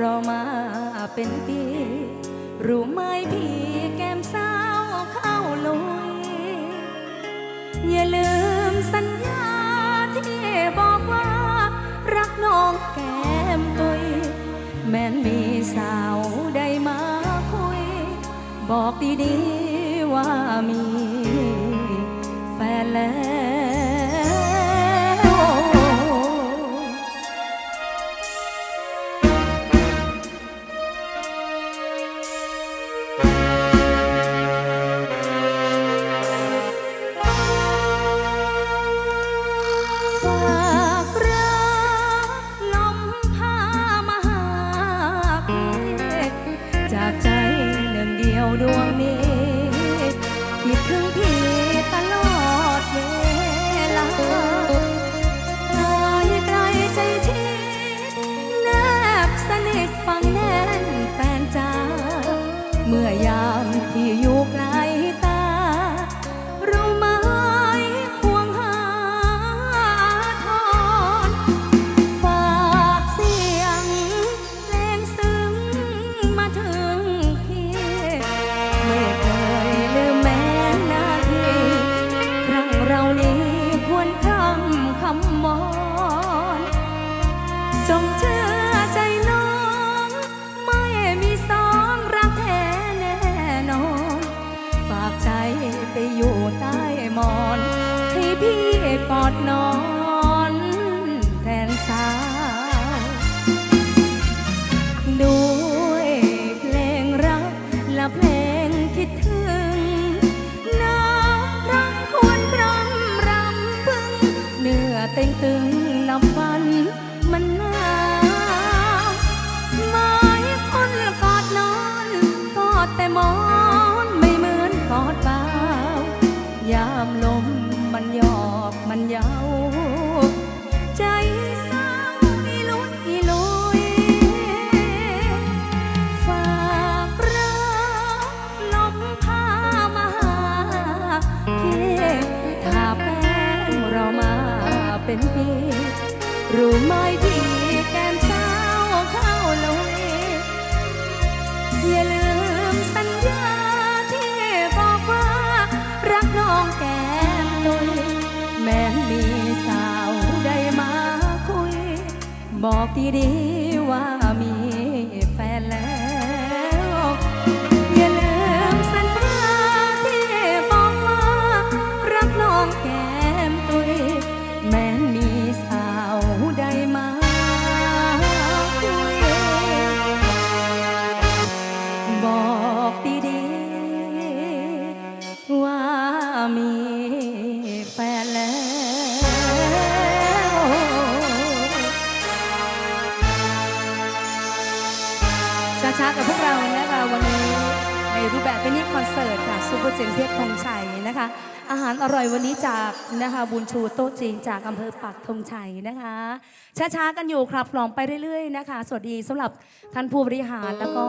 รอมาเป็นปี รู้ไหมพี่แก้มสาวเข้าลุย อย่าลืมสัญญาที่บอกว่า รักน้องแก้มตุย แม้นมีสาวใดมาคุย บอกดีๆว่ามี นื้ รู้ไหมพี่แก้มสาวเข้าละเวอย่าลืมสัญญาที่บอกว่า รักน้องแก้มตุยแม้นมีสาวใดมาคุย บอกดีๆว่ามีแฟนแล้ว มีแฟนแล้ว ช้าๆกับพวกเรานะคะวันนี้ ในรูปแบบเป็นนิคอนเสิร์ตค่ะซูเปอร์เจนเพียรธงชัยนะคะ อาหารอร่อยวันนี้จากนะคะบุญชูโต๊ะจีนจากอำเภอปักธงชัยนะคะ ช้าๆกันอยู่ครับลองไปเรื่อยๆนะคะ สวัสดีสำหรับท่านผู้บริหารแล้วก็